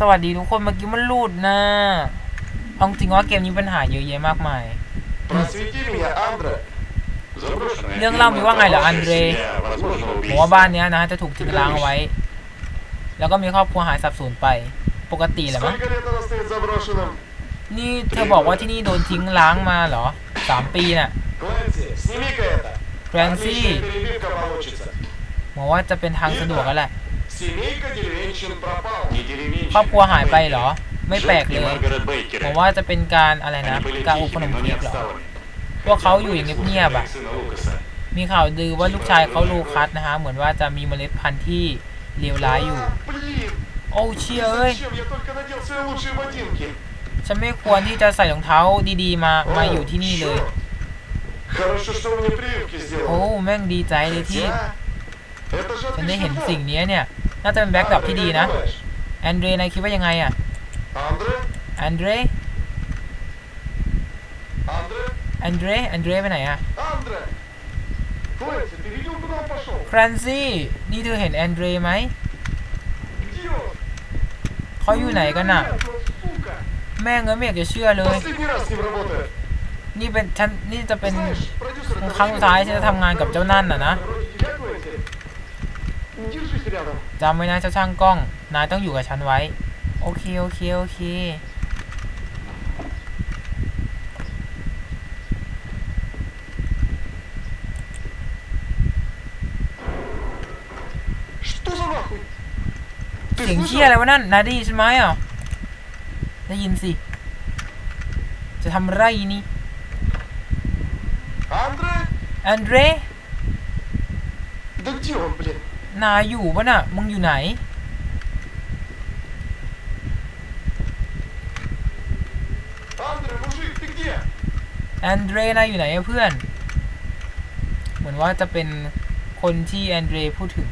สวัสดีทุกคนเมื่อกี้มันรูดนะเอาจริงว่าเกมนี้ปัญหาเยอะแยะมากมาย เรื่องเล่ามีว่าไงเหรออันเดรผมวบ้านเนี้ยนะจะถูกทิ้งร้างไว้ แล้วก็มีครอบครัวหายสับสนไป ปกติเหละมั้ง นี่เธอบอกว่าที่นี่โดนทิ้งร้างมาเหรอสามปีน่ะแฟรนซี่หมอว่าจะเป็นทางสะดวกแล้วแหละ ครอบครัวหายไปเหรอ ไม่แปลกเลยผมว่าจะเป็นการอะไรนะการอุปนมเพียบหรอพวกเขาอยู่อย่างเงียบๆอะมีข่าวดือว่าลูกชายเขาลูคัสนะฮะเหมือนว่าจะมีเมล็ดพันธุ์ที่เลวร้ายอยู่ โอ้เชียเอ้ยฉันไม่ควรที่จะใส่รองเท้าดีๆ มามาอยู่ที่นี่เลยโอ้แม่งดีใจเลยที่ฉันได้เห็นสิ่งนี้เนี่ย น่าจะเป็นแบ็กดรอปที่ดีนะแอนเดรนายคิดว่ายังไงอะแอนเดรแอนเดรแอนเดรไปไหนอะแครันซี่นี่เธอเห็นแอนเดรไหมเขาอยู่ไหนกันน่ะ แม่เงินไม่อยากจะเชื่อเลย นี่เป็นฉันนี่จะเป็นครั้งสุดท้ายที่จะทำงานกับเจ้านั่นน่ะนะ จำไว้นะเจ้าช่างกล้อง นายต้องอยู่กับฉันไว้ โอเค โอเค โอเค Что за нахуй? Ты เสียง слышал? เชี่ยอะไรวะนั่น นายได้ยินใช่ไหมอ่ะ ได้ยินสิ จะทำไรนี่ Андре? แอนเดร Да где он, блин? นายอยู่ปะน่ะ มึงอยู่ไหน แอนเดรนายอยู่ไหนเพื่อน เหมือนว่าจะเป็นคนที่แอนเดรพูดถึง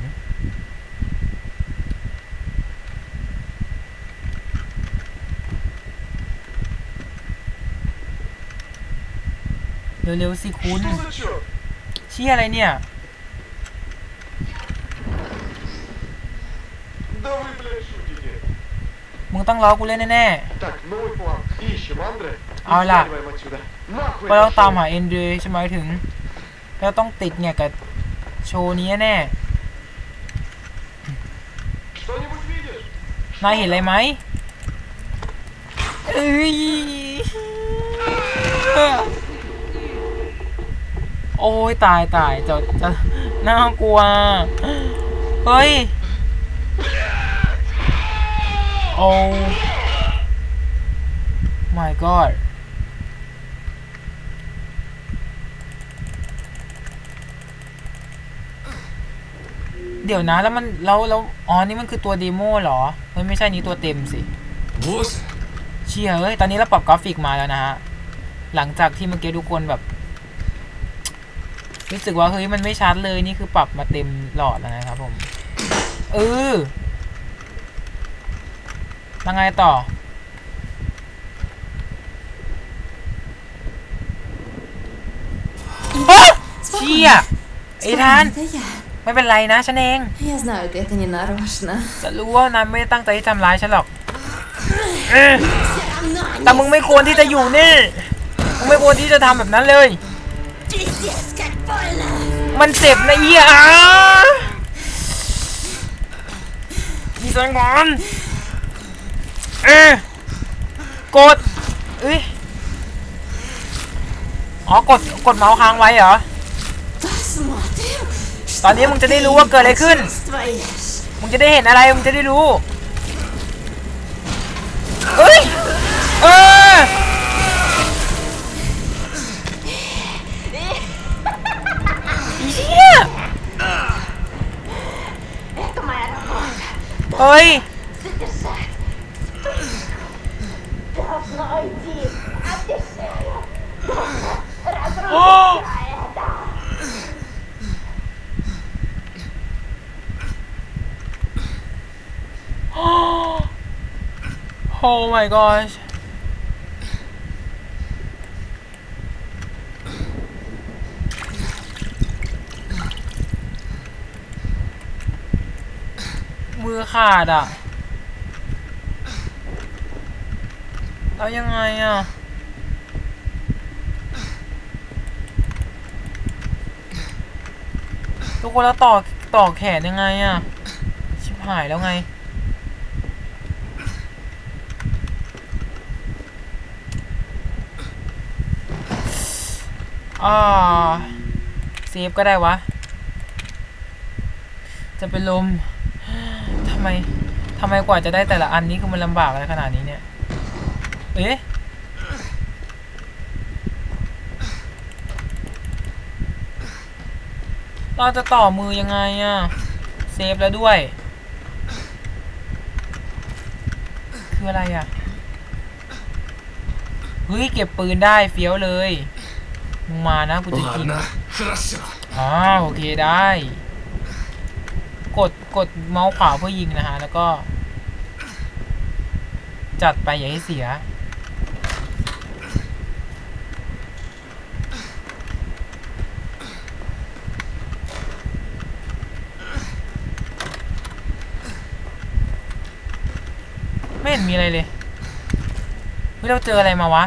เร็วๆสิคุณ เชี่ยอะไรเนี่ย ต้องล้อกูเล่นแน่ๆเอาล่ะก็ราะเาตามหาเอ็นเดรใช่ไหมถึงก็ต้องติดเนี่ยกับโชว์นี้แน่นายเห็นอะไรไหมเอ้โอ้ยตายตายจะจะน่ากลัว เฮ้ย Oh my god เดี๋ยวนะแล้วมันแล้วแล้วอ๋อนี่มันคือตัวเดโมเหรอเฮ้ไม่ใช่นี่ตัวเต็มสิเชี่ยเอ้ยตอนนี้เราปรับกราฟิกมาแล้วนะฮะหลังจากที่เมื่อกี้ทุกคนแบบ รู้สึกว่าเฮ้ยมันไม่ชัดเลยนี่คือปรับมาเต็มหลอดแล้วนะครับผมเออ ยังไงต่อ เชี่ย ไอ้ทาน Это я. ไม่เป็นไรนะฉันเอง Я знаю, ты это не нарочно. จะรู้ว่านายไม่ได้ตั้งใจที่ทำร้ายฉันหรอกเอ้ยแต่มึงไม่ควรที่จะอยู่นี่ มึงไม่ควรที่จะทำแบบนั้นเลย Пиздец, как больно! มันเจ็บนะเอียอ่ะมีสังก่อน เออกดเอ้ยอ๋อกดกดเมาส์ค้างไว้เหรอ ตอนนี้มึงจะได้รู้ว่าเกิดอะไรขึ้น มึงจะได้เห็นอะไร มึงจะได้รู้เอ้ย เออเฮ้ย Oh my gosh มือขาดอะเอายังไงอะ ทุกคนแล้วต่อต่อแขนยังไงอะ ชิบหายแล้วไง อ่าเซฟก็ได้วะ จะเป็นลมทำไมทำไมกว่าจะได้แต่ละอันนี้คือมันลำบากอะไรขนาดนี้เนี่ย เอ๊ะ เราจะต่อมือยังไงอะ เซฟแล้วด้วย คืออะไรอะ เฮ้ย เก็บปืนได้เฟี้ยวเลยมึงมานะกูจะยิงอ่าโอเคได้ กดกดเมาส์ขวาเพื่อยิงนะฮะ แล้วก็ จัดไปอย่าให้เสีย ไม่เห็นมีอะไรเลยเฮ้ยเราเจออะไรมาวะ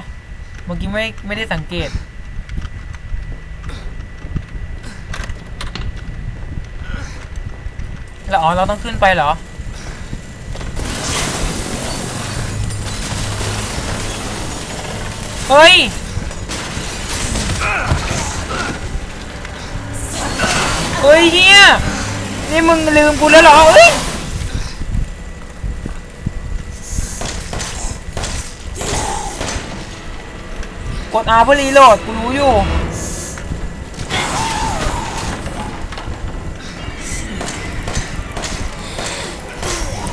เมื่อกี้ไม่ไม่ได้สังเกต แล้วอ๋อเราต้องขึ้นไปเหรอ เฮ้ยเฮ้ยเฮียนี่มึงลืมกูแล้วเหรอเอ้ย กดอาเพื่อรีโหลดกูรู้อยู่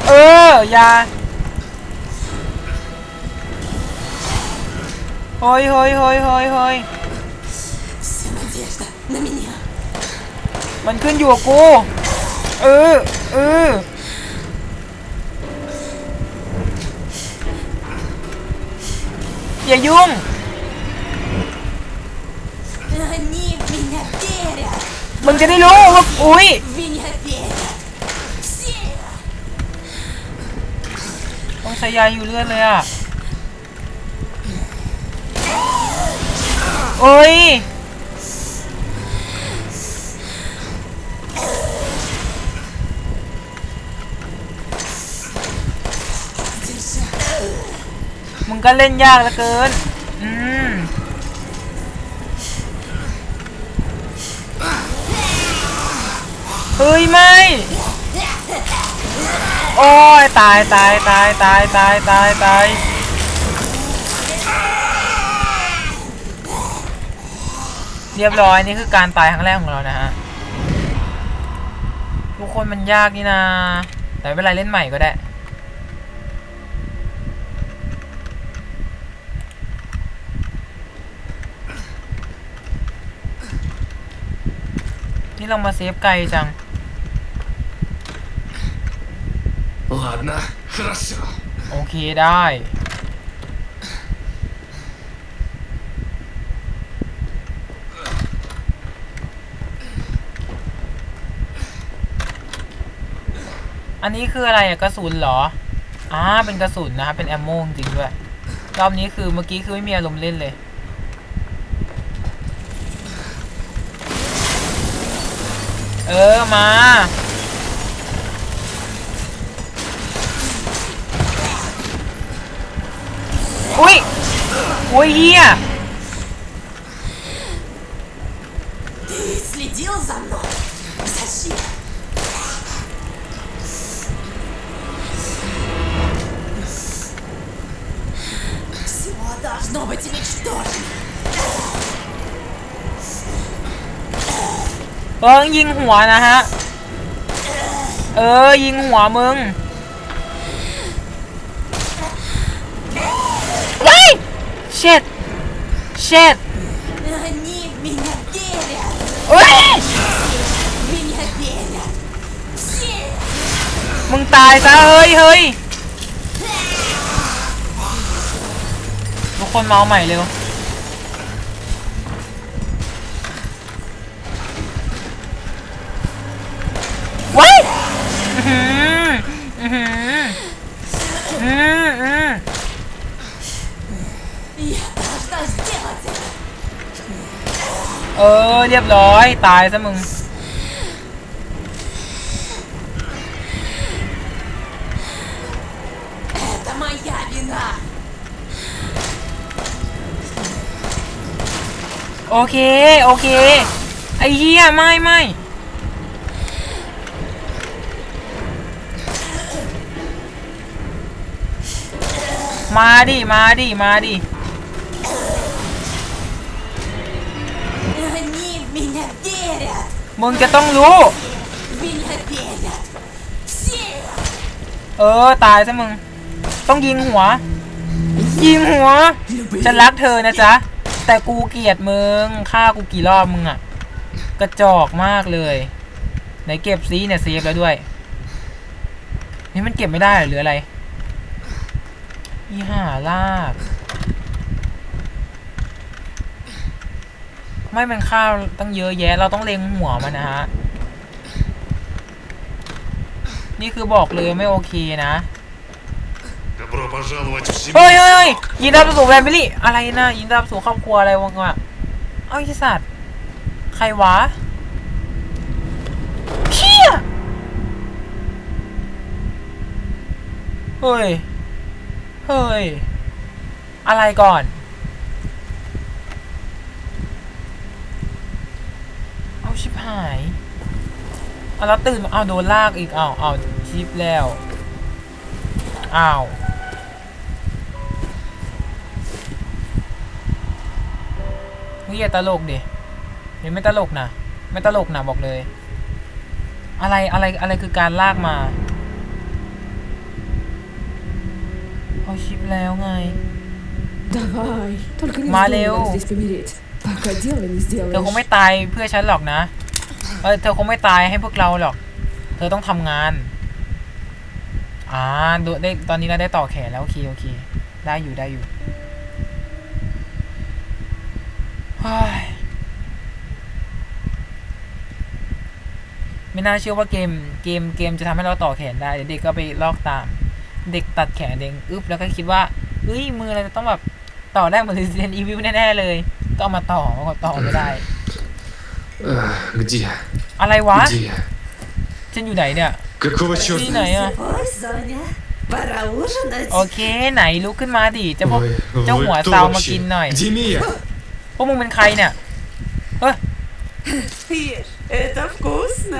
เออ อย่าเฮ้ยเฮ้ยเฮ้ยเฮ้ยเฮ้ยมันขึ้นอยู่กับกู เออ เอออย่ายุ่ง มึงจะได้รู้ว่าอุ้ยต้องใช้ยายอยู่เรื่อยเลยอะโอ้ยมึงก็เล่นยากเหลือเกิน เฮ้ยไม่ โอ้ยตายตายตายตายตายตายตายเรียบร้อยนี่คือการตายครั้งแรกของเรานะฮะทุกคนมันยากนี่นาแต่ไม่เป็นไรเล่นใหม่ก็ได้นี่เรามาเซฟไกลจัง Ладно, хорошо. โอเคได้ อันนี้คืออะไรอะกระสุนเหรออ่าเป็นกระสุนนะครับ เป็นแอมโมจริงๆด้วย รอบนี้คือเมื่อกี้คือไม่มีอารมณ์เล่นเลย เออ มา อุ้ยเฮีย Ты следил за мной? Зачем? Всего должно быть уничтожено. เอิงยิงหัวนะฮะ เออ ยิงหัวมึง เช็ดเช็ด Они в меня верят. เอ้ย В меня верят. Все. มึงตายซะ เฮ้ยเฮ้ยทุกคนเมาส์ใหม่เร็ว ว้ายอื้อหืออื้อหืออื้ออื้อ เออ เรียบร้อย ตายซะมึง Это моя вина. โอเค โอเค ไอ้เหี้ย ไม่ไม่มาดิ มาดิ มาดิ มึงจะต้องรู้ เออ ตายซะมึง ต้องยิงหัว ยิงหัว ฉันรักเธอนะจ๊ะ แต่กูเกลียดมึงฆ่ากูกี่รอบมึงอะกระจอกมากเลย ไหนเก็บซีเนี่ยเซฟแล้วด้วย นี่มันเก็บไม่ได้หรืออะไรยี่ห้าลาก ไม่เป็นข้าวตั้งเยอะแยะ เราต้องเล็งหัวมันนะฮะ นี่คือบอกเลยไม่โอเคนะ Добро пожаловать в เฮ้ย семью. เฮ้ยเฮ้ยยินดีต้อนรับสู่แฟมิลี่ อะไรนะ ยินดีต้อนรับสู่ครอบครัวอะไรวะวะเอ้าไอ้สัตว์ ใครวะเชี่ยเฮ้ย เฮ้ย อะไรก่อน ชิบหายเอาแล้วตื่นเอาโดนลากอีกเอาเอาชิปแล้วเอาเฮียตลกดิเห็นไม่ตลกนะไม่ตลกนะบอกเลย อะไรอะไรอะไรคือการลากมาเอาชิปแล้วไงมาเร็ว เธอคงไม่ตายเพื่อฉันหรอกนะเออเธอคงไม่ตายให้พวกเราหรอก เธอต้องทำงาน อ่าดูได้ตอนนี้เราได้ต่อแขนแล้วโอเคโอเค ได้อยู่ได้อยู่ไม่น่าเชื่อว่าเกมเกมเกมจะทำให้เราต่อแขนได้เด็กก็ไปลอกตาม เด็กตัดแขนเด็กอึ๊บแล้วก็คิดว่าเฮ้ยมือเราจะต้องแบบต่อได้เหมือน Resident Evil แน่ๆเลย ก็เอามาต่อมันก็ต่อไม่ได้ А, Где? อะไรวะ Где я? ฉันอยู่ไหนเนี่ย Какого ที่ไหน черта? อะ Ой, Соня, пора ужинать. โอเคไหนลุกขึ้นมาดิเจะพวก Ой, เจ้า вы หัว кто เซามา вообще? กินหน่อย Где Мия? พวกมึงเป็นใครเนี่ย Ешь, это вкусно.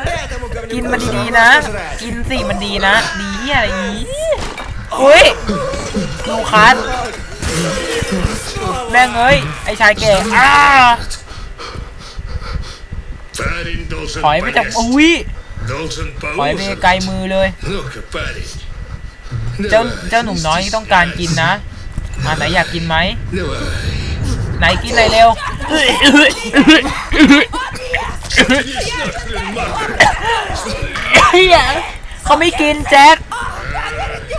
กินมันดีๆนะ กินสิมันดีนะ ดีเหี้ยอะไรอีอุ้ยลูคัส แม่งเอ้ย ไอชายแก่อถอยไปจากอุ้ยถอยไปไกลมือเลยเจ้าเจ้าหนุ่มน้อยต้องการกินนะมาไหนอยากกินไหมไหนกินเลยเร็วเขาไม่กินแจ็ค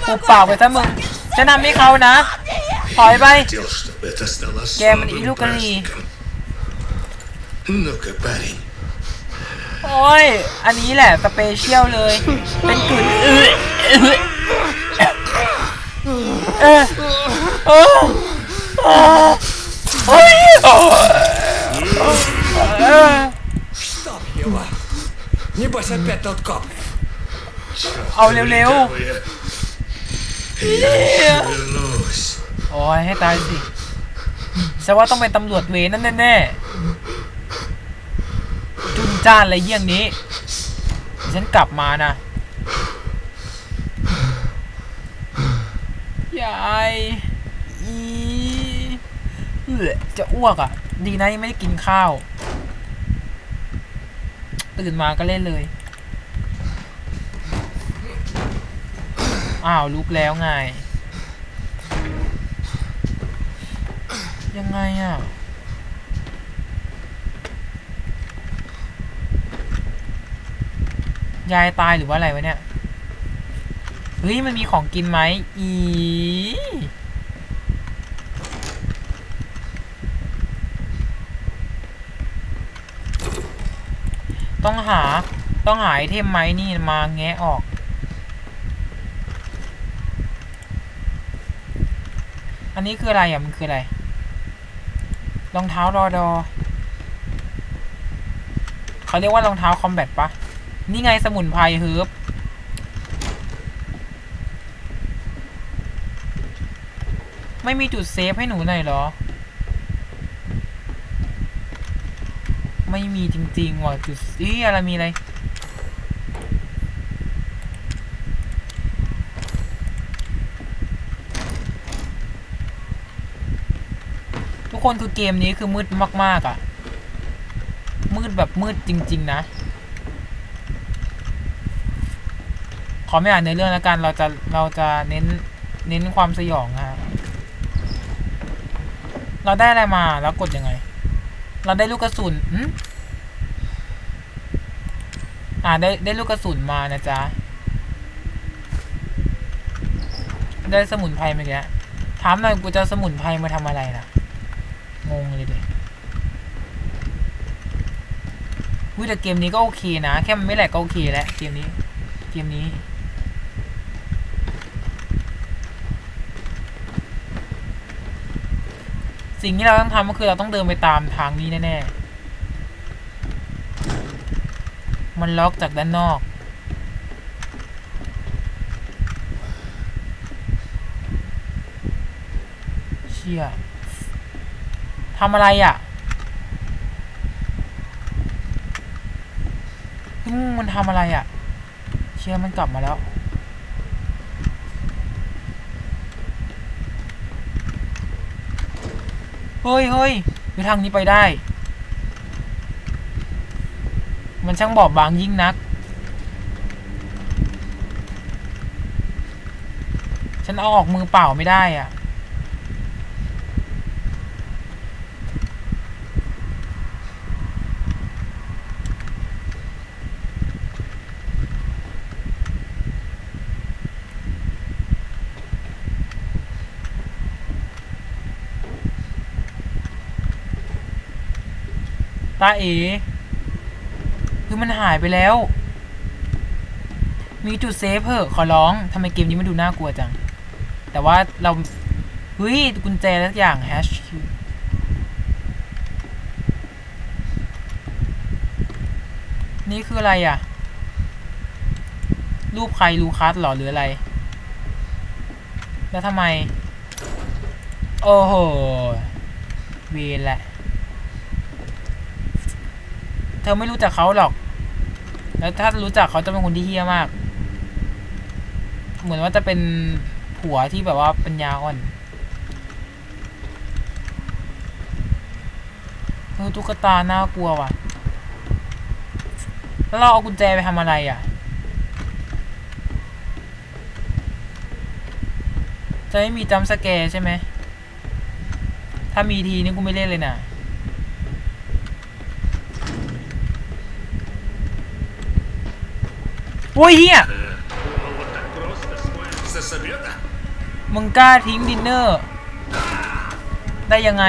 ปุบปากไปซะมึงจะนำให้เขานะ ถอยไป Хотел, чтобы это стало Я ему славным иду ко ней. праздником. Ну-ка, парень. โอ้ย อันนี้แหละสเปเชียลเลย เป็นกลิ่นเออเออเออเออเฮ้ยเออ Небось опять тот коп. เอาเร็ว Кого я- Я вернусь. โอ้ยให้ตายสิฉันว่าต้องเป็นตำรวจเวรนั่นแน่ๆจุนจ้านอะไรเยี่ยงนี้ ฉันกลับมานะยายอีเอื้อจะอ้วกอะ ดีนะยังไม่ได้กินข้าว ตื่นมาก็เล่นเลย อ้าวลุกแล้วไง ยังไงอะยายตายหรือว่าอะไรวะเนี่ย เฮ้ย มันมีของกินไหมอีต้องหา ต้องหาไอเทมไหมนี่มาแงะออก อันนี้คืออะไรอะ มันคืออะไร รองเท้ารอดอเขาเรียกว่ารองเท้าคอมแบทปะ นี่ไงสมุนไพรเฮิร์บไม่มีจุดเซฟให้หนูหน่อยหรอ ไม่มีจริงๆว่ะจุดอีอะไรมีอะไร กคนคือเกมนี้คือมืดมาก ๆอะ มืดแบบมืดจริง ๆ นะ ขอไม่อ่านในอเรื่องแล้วกัน เราจะเราจะเน้นเน้นความสยองนะฮะเราได้อะไรมาแล้วกดยังไง เราได้ลูกกระสุนอืมอ่าได้ได้ลูกกระสุนมานะจ๊ะ ได้สมุนไพรเมื่อกี้ถามหน่อยกูจะสมุนไพรมาทำอะไรล่ะ งงเลยเด็วิแต่เกมนี้ก็โอเคนะ แค่มันไม่แหลกก็โอเคแล้วเกมนี้ เกมนี้ สิ่งที่เราต้องทำก็คือเราต้องเดินไปตามทางนี้แน่ๆ มันล็อกจากด้านนอกเชี่ย ทำอะไรอะมันทำอะไรอะ เชี่ยมันกลับมาแล้ว เฮ้ยเฮ้ยไปทางนี้ไปได้ มันช่างบอบบางยิ่งนัก ฉันเอาออกมือเปล่าไม่ได้อะ ตาเอ๋คือมันหายไปแล้ว มีจุดเซฟเหอะขอร้องทำไมเกมนี้มันดูน่ากลัวจัง แต่ว่าเราเฮ้ยกุญแจสักอย่างแฮชนี่คืออะไรอะ รูปใครลูคัสหรอหรืออะไร แล้วทำไม โอ้โห เวรแหละ เธอไม่รู้จักเขาหรอก แล้วถ้ารู้จักเขาจะเป็นคนที่เฮี้ยมาก เหมือนว่าจะเป็นผัวที่แบบว่าปัญญาอ่อนเออตุ๊กตาน่ากลัวว่ะ แล้วเราเอากุญแจไปทำอะไรอะ จะไม่มีจัมป์สแกร์ใช่ไหม ถ้ามีทีนี่กูไม่เล่นเลยนะ โอ้ยเฮียมึงกล้าทิ้งดินเนอร์ ได้ยังไง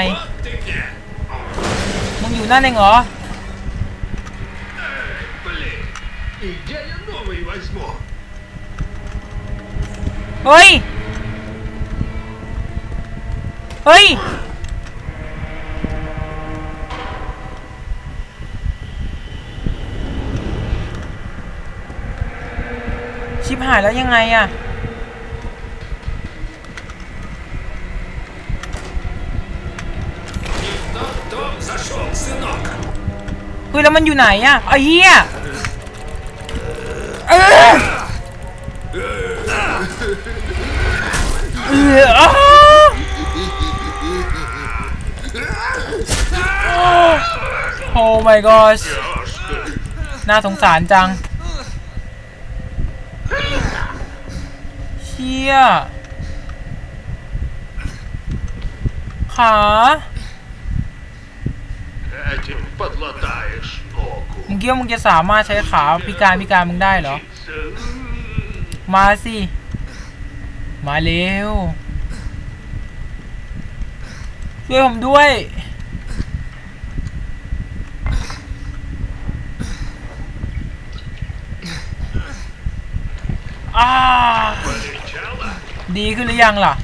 มึงอยู่นั่นเองเหรอ เฮ้ย เฮ้ย บหายแล้วยังไงอะเฮ้ยแล้วมันอยู่ไหนอะไอ้เหี้ยโอ้ my gosh น่าสงสารจัง เฮียขามึงเกี้ยวมึงจะสามารถใช้ขาพิการพิการมึงได้เหรอ มาสิ มาเร็วช่วยผมด้วย ดีขึ้นหรือยังล่ะ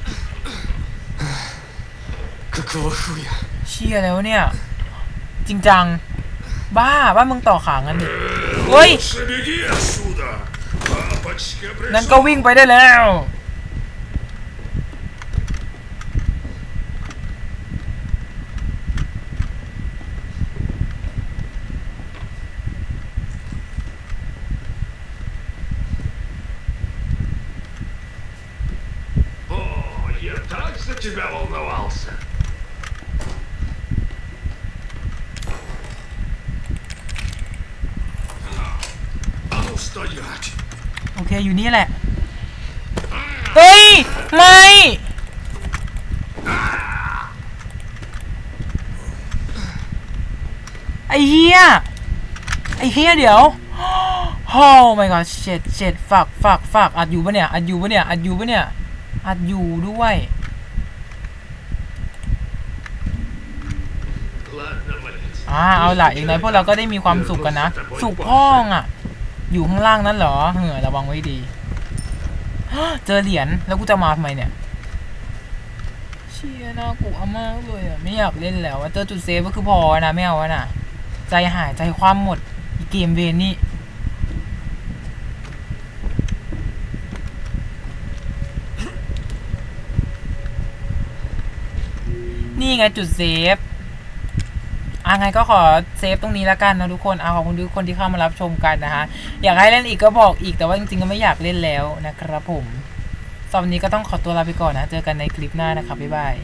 เชี่ยแล้วเนี่ย จริงจัง บ้าบ้ามึงต่อขางั้นดิเฮ้ย นั่นก็วิ่งไปได้แล้ว Syczybelą na łalce. A โอเค อยู่นี่แหละ เฮ้ย ไม่ ไอเฮียไอเฮียเดี๋ยว โอ้ my god เจ็ดเจ็ดฝากฝากฝากอัดอยู่ปะเนี่ย อัดอยู่ปะเนี่ย อัดอยู่ปะเนี่ย อัดอยู่ด้วย อ่าเอาล่ะอย่างไรพวกเราก็ได้มีความสุขกันนะ สุขพ้องอะ อยู่ข้างล่างนั้นเหรอเหือระวังไว้ดี เจอเหรียญแล้วกูจะมาทำไมเนี่ยเชียน่ากลัวมากเลยอะไม่อยากเล่นแล้วอะเจอจุดเซฟก็คือพอนะไม่เอาอะนะใจหายใจความหมดเกมเวนนี่นี่ไงจุดเซฟ อะไงก็ขอเซฟตรงนี้แล้วกันนะทุกคนเอาขอบคุณทุกคนที่เข้ามารับชมกันนะคะ อยากให้เล่นอีกก็บอกอีกแต่ว่าจริงๆก็ไม่อยากเล่นแล้วนะครับผมสำหรับวันนี้ก็ต้องขอตัวลาไปก่อนนะ เจอกันในคลิปหน้านะครับบ๊ายบาย